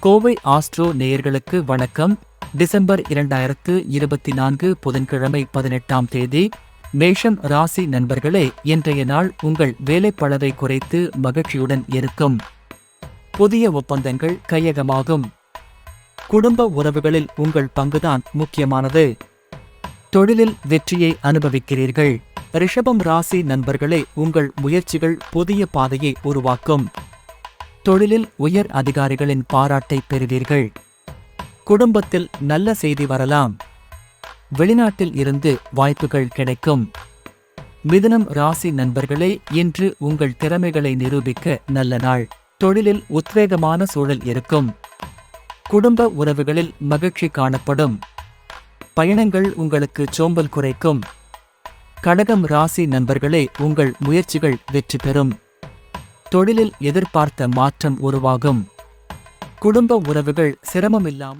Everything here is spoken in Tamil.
கோவை ஆஸ்ட்ரோ நேயர்களுக்கு வணக்கம். டிசம்பர் இரண்டாயிரத்து இருபத்தி நான்கு புதன்கிழமை பதினெட்டாம் தேதி மேஷம் ராசி நண்பர்களே இன்றைய நாள் உங்கள் வேலைப்பளவை குறைத்து மகிழ்ச்சியுடன் இருக்கும். புதிய ஒப்பந்தங்கள் கையகமாகும். குடும்ப உறவுகளில் உங்கள் பங்குதான் முக்கியமானது. தொழிலில் வெற்றியை அனுபவிக்கிறீர்கள். ரிஷபம் ராசி நண்பர்களே உங்கள் முயற்சிகள் புதிய பாதையை உருவாக்கும். தொழிலில் உயர் அதிகாரிகளின் பாராட்டை பெறுவீர்கள். குடும்பத்தில் நல்ல செய்தி வரலாம். வெளிநாட்டில் இருந்து வாய்ப்புகள் கிடைக்கும். மிதுனம் ராசி நண்பர்களே இன்று உங்கள் திறமைகளை நிரூபிக்க நல்ல நாள். தொழிலில் உத்வேகமான சூழல் இருக்கும். குடும்ப உறவுகளில் மகிழ்ச்சி காணப்படும். பயணங்கள் உங்களுக்கு சோம்பல் குறைக்கும். கடகம் ராசி நண்பர்களே உங்கள் முயற்சிகள் வெற்றி பெறும். தொழிலில் எதிர்பார்த்த மாற்றம் உருவாகும். குடும்ப உறவுகள் சிரமமில்லாமல்